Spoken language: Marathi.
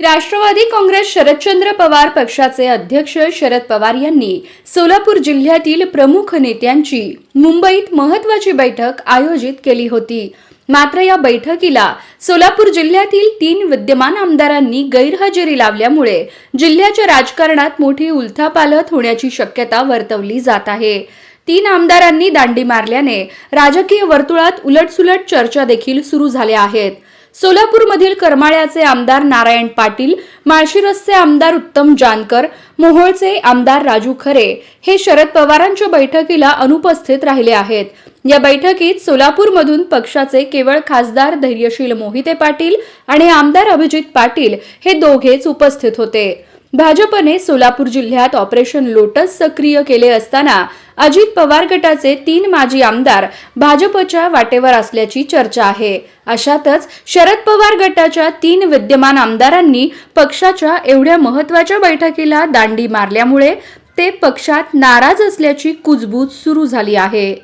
राष्ट्रवादी काँग्रेस शरदचंद्र पवार पक्षाचे अध्यक्ष शरद पवार यांनी सोलापूर जिल्ह्यातील प्रमुख नेत्यांची मुंबईत महत्वाची बैठक आयोजित केली होती. मात्र या बैठकीला सोलापूर जिल्ह्यातील तीन विद्यमान आमदारांनी गैरहजेरी लावल्यामुळे जिल्ह्याच्या राजकारणात मोठी उलथापालथ होण्याची शक्यता वर्तवली जात आहे. तीन आमदारांनी दांडी मारल्याने राजकीय वर्तुळात उलटसुलट चर्चा देखील सुरू झाल्या आहेत. सोलापूरमधील करमाळ्याचे आमदार नारायण पाटील माळशिरसचे आमदार उत्तम जानकर मोहोळचे आमदार राजू खरे हे शरद पवारांच्या बैठकीला अनुपस्थित राहिले आहेत. या बैठकीत सोलापूरमधून पक्षाचे केवळ खासदार धैर्यशील मोहिते पाटील आणि आमदार अभिजित पाटील हे दोघेच उपस्थित होते. भाजपने सोलापूर जिल्ह्यात ऑपरेशन लोटस सक्रिय केले असताना अजित पवार गटाचे तीन माजी आमदार भाजपच्या वाटेवर असल्याची चर्चा आहे. अशातच शरद पवार गटाच्या तीन विद्यमान आमदारांनी पक्षाच्या एवढ्या महत्त्वाच्या बैठकीला दांडी मारल्यामुळे ते पक्षात नाराज असल्याची कुजबूज सुरू झाली आहे.